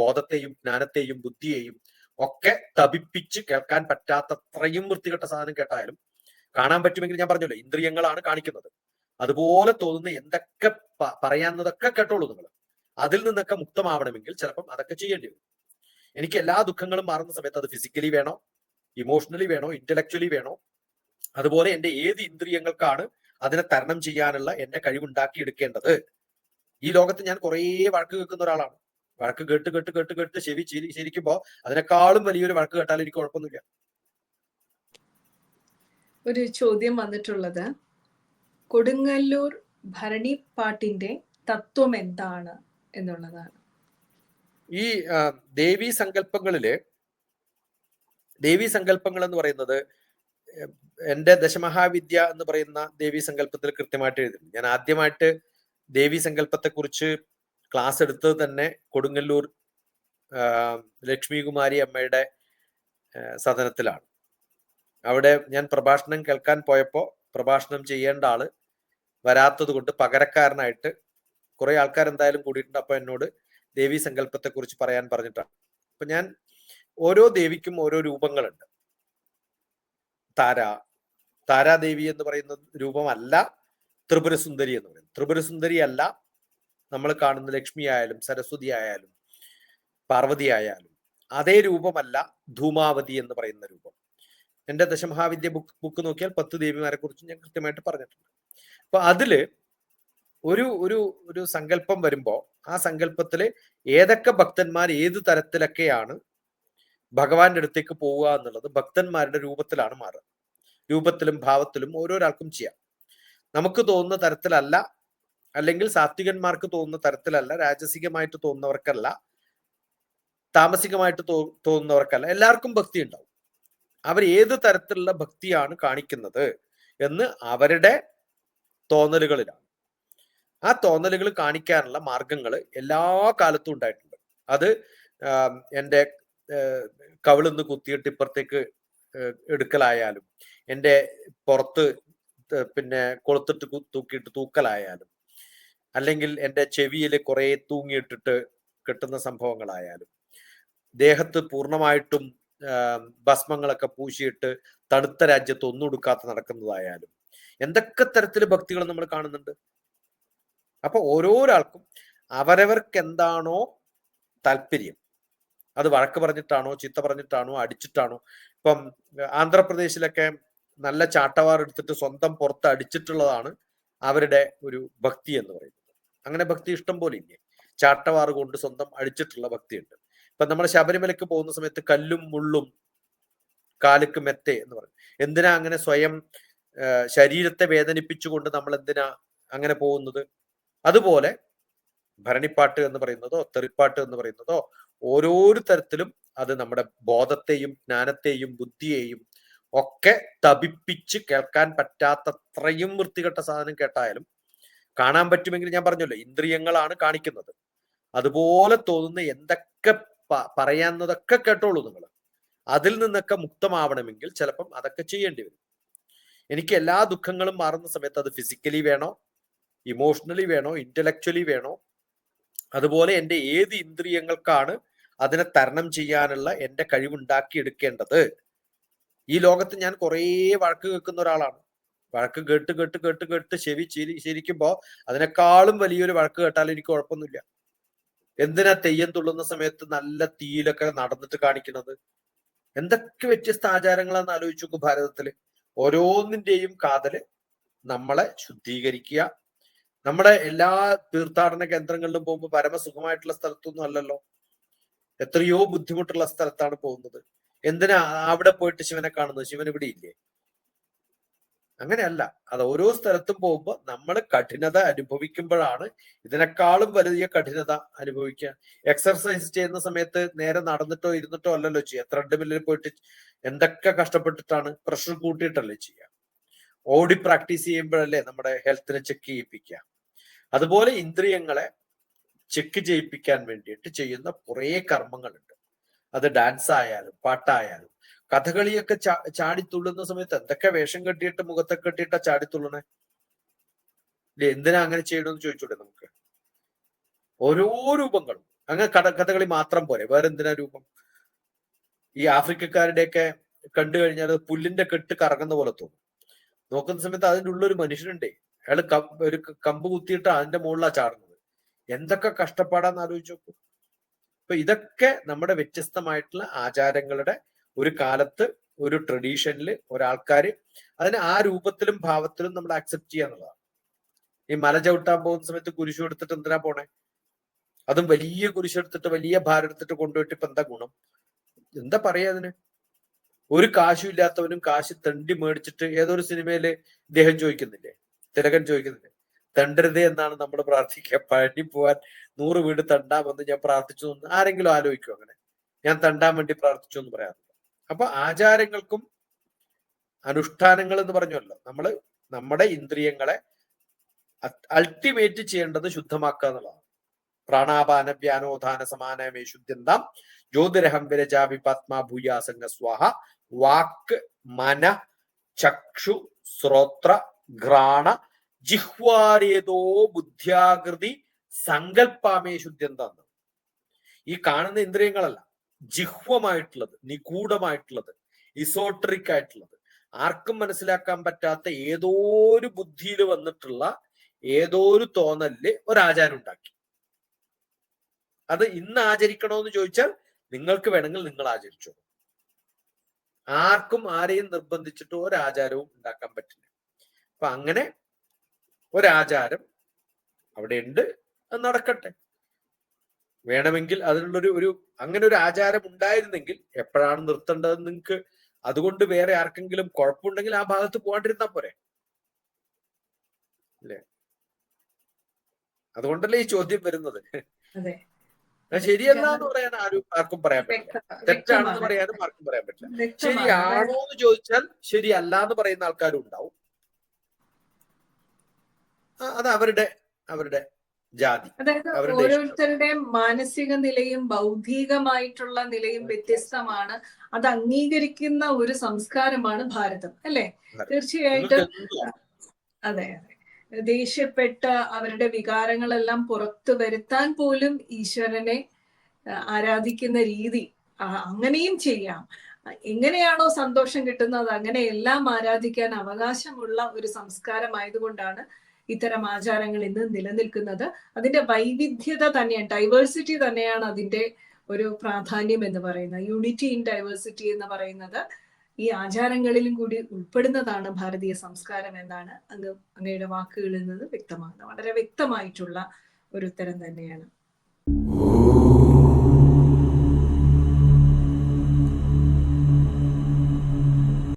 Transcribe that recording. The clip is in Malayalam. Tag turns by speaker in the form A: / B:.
A: ബോധത്തെയും ജ്ഞാനത്തെയും ബുദ്ധിയെയും ഒക്കെ തപിപ്പിച്ച് കേൾക്കാൻ പറ്റാത്തത്രയും വൃത്തികെട്ട സാധനം കേട്ടാലും കാണാൻ പറ്റുമെങ്കിൽ ഞാൻ പറഞ്ഞല്ലോ ഇന്ദ്രിയങ്ങളാണ് കാണിക്കുന്നത്. അതുപോലെ തോന്നുന്ന എന്തൊക്കെ പറയാവുന്നതൊക്കെ കേട്ടോളൂ നിങ്ങൾ അതിൽ നിന്നൊക്കെ മുക്തമാവണമെങ്കിൽ ചിലപ്പം അതൊക്കെ ചെയ്യേണ്ടി വരും. എനിക്ക് എല്ലാ ദുഃഖങ്ങളും മാറുന്ന സമയത്ത് അത് ഫിസിക്കലി വേണോ ഇമോഷണലി വേണോ ഇന്റലക്ച്വലി വേണോ അതുപോലെ എന്റെ ഏത് ഇന്ദ്രിയങ്ങൾക്കാണ് അതിനെ തരണം ചെയ്യാനുള്ള കഴിവുണ്ടാക്കി എടുക്കേണ്ടത് ഈ ലോകത്ത് ഞാൻ കുറേ വഴക്ക് കേൾക്കുന്ന ഒരാളാണ്. വഴക്ക് കേട്ട് കേട്ട് കേട്ട് കേട്ട് ചെവി ചിരി ശരിക്കുമ്പോ അതിനേക്കാളും വലിയൊരു വഴക്ക് കേട്ടാൽ എനിക്ക് കുഴപ്പമൊന്നുമില്ല.
B: ഒരു ചോദ്യം വന്നിട്ടുള്ളത്. കൊടുങ്ങല്ലൂർ ഭരണി പാട്ടിന്റെ തത്വം എന്താണ് എന്നുള്ളതാണ്.
A: ഈ ദേവി സങ്കല്പങ്ങളിൽ ദേവീ സങ്കല്പങ്ങൾ എന്ന് പറയുന്നത് എന്റെ ദശമഹാവിദ്യ എന്ന് പറയുന്ന ദേവി സങ്കല്പത്തിൽ കൃത്യമായിട്ട് എഴുതുന്നു ഞാൻ ആദ്യമായിട്ട് ദേവി സങ്കല്പത്തെ കുറിച്ച് ക്ലാസ് എടുത്തത് തന്നെ കൊടുങ്ങല്ലൂർ ലക്ഷ്മികുമാരി അമ്മയുടെ സദനത്തിലാണ്. അവിടെ ഞാൻ പ്രഭാഷണം കേൾക്കാൻ പോയപ്പോൾ പ്രഭാഷണം ചെയ്യേണ്ട ആൾ വരാത്തത് കൊണ്ട് പകരക്കാരനായിട്ട് കുറെ ആൾക്കാർ എന്തായാലും കൂടിയിട്ടുണ്ട്. അപ്പൊ എന്നോട് ദേവി സങ്കല്പത്തെ കുറിച്ച് പറയാൻ പറഞ്ഞിട്ടാണ്. അപ്പൊ ഞാൻ ഓരോ ദേവിക്കും ഓരോ രൂപങ്ങളുണ്ട്. താര താരാദേവി എന്ന് പറയുന്ന രൂപമല്ല ത്രിപുരസുന്ദരി എന്ന് പറയുന്നത്. ത്രിപുരസുന്ദരി അല്ല നമ്മൾ കാണുന്ന ലക്ഷ്മി ആയാലും സരസ്വതി ആയാലും പാർവതി ആയാലും അതേ രൂപമല്ല ധൂമാവതി എന്ന് പറയുന്ന രൂപം. എന്റെ ദശമഹാവിദ്യ ബുക്ക് ബുക്ക് നോക്കിയാൽ പത്ത് ദേവിമാരെ കുറിച്ച് ഞാൻ കൃത്യമായിട്ട് പറഞ്ഞിട്ടുണ്ട്. അപ്പൊ അതിൽ ഒരു ഒരു ഒരു സങ്കല്പം വരുമ്പോ ആ സങ്കല്പത്തിൽ ഏതൊക്കെ ഭക്തന്മാർ ഏത് തരത്തിലൊക്കെയാണ് ഭഗവാന്റെ അടുത്തേക്ക് പോവുക എന്നുള്ളത് ഭക്തന്മാരുടെ രൂപത്തിലാണ് മാറുക. രൂപത്തിലും ഭാവത്തിലും ഓരോരാൾക്കും ചെയ്യാം. നമുക്ക് തോന്നുന്ന തരത്തിലല്ല അല്ലെങ്കിൽ സാത്വികന്മാർക്ക് തോന്നുന്ന തരത്തിലല്ല രാജസികമായിട്ട് തോന്നുന്നവർക്കല്ല താമസികമായിട്ട് തോ തോന്നുന്നവർക്കല്ല എല്ലാവർക്കും ഭക്തി ഉണ്ടാവും. അവർ ഏത് തരത്തിലുള്ള ഭക്തിയാണ് കാണിക്കുന്നത് എന്ന് അവരുടെ തോന്നലുകളിലാണ്. ആ തോന്നലുകൾ കാണിക്കാനുള്ള മാർഗങ്ങൾ എല്ലാ കാലത്തും ഉണ്ടായിട്ടുണ്ട്. അത് എന്റെ കവിളിന്ന് കുത്തിയിട്ട് ഇപ്പുറത്തേക്ക് എടുക്കലായാലും എന്റെ പുറത്ത് പിന്നെ കൊളുത്തിട്ട് തൂക്കിയിട്ട് തൂക്കലായാലും അല്ലെങ്കിൽ എന്റെ ചെവിയിൽ കുറെ തൂങ്ങിയിട്ടിട്ട് കിട്ടുന്ന സംഭവങ്ങളായാലും ദേഹത്ത് പൂർണമായിട്ടും ഭസ്മങ്ങളൊക്കെ പൂശിയിട്ട് തണുത്ത രാജ്യത്ത് ഒന്നും എടുക്കാത്ത നടക്കുന്നതായാലും എന്തൊക്കെ തരത്തിൽ ഭക്തികൾ നമ്മൾ കാണുന്നുണ്ട്? അപ്പൊ ഓരോരാൾക്കും അവരവർക്ക് എന്താണോ താല്പര്യം. അത് വഴക്ക് പറഞ്ഞിട്ടാണോ ചിത്ത പറഞ്ഞിട്ടാണോ അടിച്ചിട്ടാണോ? ഇപ്പം ആന്ധ്രാപ്രദേശിലൊക്കെ നല്ല ചാട്ടവാർ എടുത്തിട്ട് സ്വന്തം പുറത്ത് അടിച്ചിട്ടുള്ളതാണ് അവരുടെ ഒരു ഭക്തി എന്ന് പറയുന്നത്. അങ്ങനെ ഭക്തി ഇഷ്ടം പോലെ ഇല്ലേ ചാട്ടവാറ് കൊണ്ട് സ്വന്തം അടിച്ചിട്ടുള്ള ഭക്തിയുണ്ട്. ഇപ്പൊ നമ്മൾ ശബരിമലയ്ക്ക് പോകുന്ന സമയത്ത് കല്ലും മുള്ളും കാലുക്ക് മെത്തെ എന്ന് പറയും. എന്തിനാ അങ്ങനെ സ്വയം ശരീരത്തെ വേദനിപ്പിച്ചുകൊണ്ട് നമ്മൾ എന്തിനാ അങ്ങനെ പോകുന്നത്? അതുപോലെ ഭരണിപ്പാട്ട് എന്ന് പറയുന്നതോ തെറിപ്പാട്ട് എന്ന് പറയുന്നതോ ഓരോരു തരത്തിലും അത് നമ്മുടെ ബോധത്തെയും ജ്ഞാനത്തെയും ബുദ്ധിയെയും ഒക്കെ തപിപ്പിച്ച് കേൾക്കാൻ പറ്റാത്തത്രയും വൃത്തികെട്ട സാധനം കേട്ടായാലും കാണാൻ പറ്റുമെങ്കിൽ ഞാൻ പറഞ്ഞല്ലോ ഇന്ദ്രിയങ്ങളാണ് കാണിക്കുന്നത്. അതുപോലെ തോന്നുന്ന എന്തൊക്കെ പറയാവുന്നതൊക്കെ കേട്ടോളൂ നിങ്ങൾ അതിൽ നിന്നൊക്കെ മുക്തമാവണമെങ്കിൽ ചിലപ്പം അതൊക്കെ ചെയ്യേണ്ടി വരും. എനിക്ക് എല്ലാ ദുഃഖങ്ങളും മാറുന്ന സമയത്ത് അത് ഫിസിക്കലി വേണോ? ഇമോഷണലി വേണോ? ഇന്റലക്ച്വലി വേണോ? അതുപോലെ എന്റെ ഏത് ഇന്ദ്രിയങ്ങൾക്കാണ് അതിനെ തരണം ചെയ്യാനുള്ള എന്റെ കഴിവുണ്ടാക്കിയെടുക്കേണ്ടത്? ഈ ലോകത്ത് ഞാൻ കുറേ വഴക്ക് കേൾക്കുന്ന ഒരാളാണ്. വഴക്ക് കേട്ട് കേട്ട് കേട്ട് കേട്ട് ചെവി ചിരി അതിനേക്കാളും വലിയൊരു വഴക്ക് കേട്ടാൽ എനിക്ക് കുഴപ്പമൊന്നുമില്ല. എന്തിനാ തെയ്യം തുള്ളുന്ന സമയത്ത് നല്ല തീയിലൊക്കെ നടന്നിട്ട് കാണിക്കുന്നത്? എന്തൊക്കെ വ്യത്യസ്ത ആചാരങ്ങളാന്ന് ആലോചിച്ചു നോക്കും ഭാരതത്തിൽ. ഓരോന്നിന്റെയും കാതൽ നമ്മളെ ശുദ്ധീകരിക്കുക. നമ്മുടെ എല്ലാ തീർത്ഥാടന കേന്ദ്രങ്ങളിലും പോകുമ്പോൾ പരമസുഖമായിട്ടുള്ള സ്ഥലത്തൊന്നും അല്ലല്ലോ. എത്രയോ ബുദ്ധിമുട്ടുള്ള സ്ഥലത്താണ് പോകുന്നത്. എന്തിനാ അവിടെ പോയിട്ട് ശിവനെ കാണുന്നത്? ശിവൻ ഇവിടെ ഇല്ലേ? അങ്ങനെയല്ല. അത് ഓരോ സ്ഥലത്തും പോകുമ്പോൾ നമ്മൾ കഠിനത അനുഭവിക്കുമ്പോഴാണ് ഇതിനേക്കാളും വലിയ കഠിനത അനുഭവിക്കുക. എക്സർസൈസ് ചെയ്യുന്ന സമയത്ത് നേരെ നടന്നിട്ടോ ഇരുന്നിട്ടോ അല്ലല്ലോ ചെയ്യുക. ത്രെഡ് പോയിട്ട് എന്തൊക്കെ കഷ്ടപ്പെട്ടിട്ടാണ് പ്രഷർ കൂട്ടിയിട്ടല്ലേ ചെയ്യുക? ഓടി പ്രാക്ടീസ് ചെയ്യുമ്പോഴല്ലേ നമ്മുടെ ഹെൽത്തിനെ ചെക്ക് ചെയ്യിപ്പിക്കുക. അതുപോലെ ഇന്ദ്രിയങ്ങളെ ചെക്ക് ചെയ്യിപ്പിക്കാൻ വേണ്ടിയിട്ട് ചെയ്യുന്ന കുറേ കർമ്മങ്ങളുണ്ട്. അത് ഡാൻസ് ആയാലും പാട്ടായാലും കഥകളിയൊക്കെ ചാ ചാടിത്തുള്ളുന്ന സമയത്ത് എന്തൊക്കെ വേഷം കെട്ടിയിട്ട് മുഖത്തൊക്കെ കെട്ടിയിട്ടാ ചാടിത്തുള്ളണേ ഇല്ലേ എന്തിനാ അങ്ങനെ ചെയ്യണമെന്ന് ചോദിച്ചൂടെ നമുക്ക്. ഓരോ രൂപങ്ങളും. അങ്ങനെ കഥ കഥകളി മാത്രം പോരെ. വേറെ എന്തിനാ രൂപം? ഈ ആഫ്രിക്കക്കാരുടെയൊക്കെ കണ്ടു കഴിഞ്ഞാൽ പുല്ലിന്റെ കെട്ട് കറങ്ങുന്ന പോലെ തോന്നും. നോക്കുന്ന സമയത്ത് അതിന്റെ ഉള്ളൊരു മനുഷ്യനുണ്ടേ. അയാൾ ഒരു കമ്പ് കുത്തിയിട്ട് അതിന്റെ മുകളിലാ ചാടുന്നത്. എന്തൊക്കെ കഷ്ടപ്പാടാന്ന് ആലോചിച്ചു നോക്കൂ. അപ്പൊ ഇതൊക്കെ നമ്മുടെ വ്യത്യസ്തമായിട്ടുള്ള ആചാരങ്ങളുടെ ഒരു കാലത്ത് ഒരു ട്രഡീഷനിൽ ഒരാൾക്കാർ അതിനെ ആ രൂപത്തിലും ഭാവത്തിലും നമ്മൾ അക്സെപ്റ്റ് ചെയ്യുക എന്നുള്ളതാണ്. ഈ മല ചവിട്ടാൻ പോകുന്ന സമയത്ത് കുരിശു എടുത്തിട്ട് എന്തിനാ പോണേ? അതും വലിയ കുരിശെടുത്തിട്ട് വലിയ ഭാരം എടുത്തിട്ട് കൊണ്ടുപോയിട്ട് ഇപ്പൊ എന്താ ഗുണം? എന്താ പറയാ അതിന്? ഒരു കാശും ഇല്ലാത്തവനും കാശ് തണ്ടി മേടിച്ചിട്ട് ഏതൊരു സിനിമയിൽ ഇദ്ദേഹം ചോദിക്കുന്നില്ലേ? തിലകൻ ചോദിക്കുന്നില്ലേ? തണ്ടരുതേ എന്നാണ് നമ്മൾ പ്രാർത്ഥിക്കുക. പഴനി പോവാൻ നൂറ് വീട് തണ്ടാമെന്ന് ഞാൻ പ്രാർത്ഥിച്ചു എന്ന് ആരെങ്കിലും ആലോചിക്കും അങ്ങനെ? ഞാൻ തണ്ടാൻ വേണ്ടി പ്രാർത്ഥിച്ചു എന്ന് പറയാറില്ല അപ്പൊ ആചാരങ്ങൾക്കും അനുഷ്ഠാനങ്ങൾ എന്ന് പറഞ്ഞല്ലോ. നമ്മൾ നമ്മുടെ ഇന്ദ്രിയങ്ങളെ അൾട്ടിമേറ്റ് ചെയ്യേണ്ടത് ശുദ്ധമാക്കുക എന്നുള്ളതാണ്. പ്രാണാപാന വ്യാനോധാന സമാനമേ ശുദ്ധ്യന്താം ജ്യോതിരഹം വിരജാ വിപാത്മാ ഭൂയാസംഗ സ്വാഹ വാക്ക് മന ചക്ഷു ശ്രോത്ര ഘ്രാണ ജിഹ്വാരേതോ ബുദ്ധ്യാകൃതി സങ്കല്പാമേ ശുദ്ധ്യന്താന്ന് ഈ കാണുന്ന ഇന്ദ്രിയങ്ങളല്ല. ജിഹ്വമായിട്ടുള്ളത് നിഗൂഢമായിട്ടുള്ളത് ഇസോട്രിക് ആയിട്ടുള്ളത് ആർക്കും മനസ്സിലാക്കാൻ പറ്റാത്ത ഏതോ ഒരു ബുദ്ധിയിൽ വന്നിട്ടുള്ള ഏതോ ഒരു തോന്നലിൽ ഒരാചാരം ഉണ്ടാക്കി. അത് ഇന്ന് ആചരിക്കണോന്ന് ചോദിച്ചാൽ നിങ്ങൾക്ക് വേണമെങ്കിൽ നിങ്ങൾ ആചരിച്ചോ ആർക്കും ആരെയും നിർബന്ധിച്ചിട്ട് ഒരാചാരവും ഉണ്ടാക്കാൻ പറ്റില്ല. അപ്പൊ അങ്ങനെ ഒരാചാരം അവിടെ ഉണ്ട് അത് നടക്കട്ടെ. വേണമെങ്കിൽ അതിനുള്ളൊരു ഒരു അങ്ങനെ ഒരു ആചാരം ഉണ്ടായിരുന്നെങ്കിൽ എപ്പോഴാണ് നിർത്തേണ്ടത് നിങ്ങൾക്ക് അതുകൊണ്ട് വേറെ ആർക്കെങ്കിലും കുഴപ്പമുണ്ടെങ്കിൽ ആ ഭാഗത്ത് പോകാണ്ടിരുന്നാ പോരെ. അല്ലേ? അതുകൊണ്ടല്ലേ ഈ ചോദ്യം വരുന്നത്.
B: അതെ.
A: അത് ശരിയല്ല എന്ന് പറയാൻ ആരും ആർക്കും പറയാൻ പറ്റില്ല. തെറ്റാണെന്ന്. പറയാനും ആർക്കും പറയാൻ പറ്റില്ല. ശരിയാണോ എന്ന് ചോദിച്ചാൽ ശരിയല്ല എന്ന് പറയുന്ന ആൾക്കാരും ഉണ്ടാവും. അത് അവരുടെ അവരുടെ ജാതി.
B: അതായത്
A: അവരുടെ
B: ഓരോരുത്തരുടെയും മാനസിക നിലയും ബൗദ്ധികമായിട്ടുള്ള നിലയും വ്യത്യസ്തമാണ്. അത് അംഗീകരിക്കുന്ന ഒരു സംസ്കാരമാണ് ഭാരതം അല്ലെ? തീർച്ചയായിട്ടും അതെ അതെ. ദേഷ്യപ്പെട്ട് അവരുടെ വികാരങ്ങളെല്ലാം പുറത്തു വരുത്താൻ പോലും ഈശ്വരനെ ആരാധിക്കുന്ന രീതി അങ്ങനെയും ചെയ്യാം. എങ്ങനെയാണോ സന്തോഷം കിട്ടുന്നത് അങ്ങനെ എല്ലാം ആരാധിക്കാൻ അവകാശമുള്ള ഒരു സംസ്കാരമായതുകൊണ്ടാണ് ഇത്തരം ആചാരങ്ങൾ ഇന്ന് നിലനിൽക്കുന്നത്. അതിന്റെ വൈവിധ്യത തന്നെയാണ് ഡൈവേഴ്സിറ്റി തന്നെയാണ് അതിന്റെ ഒരു പ്രാധാന്യം എന്ന് പറയുന്നത്. യൂണിറ്റി ഇൻ ഡൈവേഴ്സിറ്റി എന്ന് പറയുന്നത് ഈ ആചാരങ്ങളിലും കൂടി ഉൾപ്പെടുന്നതാണ് ഭാരതീയ സംസ്കാരം എന്നാണ് അങ്ങ് അങ്ങയുടെ വാക്കുകളിൽ നിന്ന് വ്യക്തമാകുന്നത്. വളരെ വ്യക്തമായിട്ടുള്ള ഒരു ഉത്തരം തന്നെയാണ്.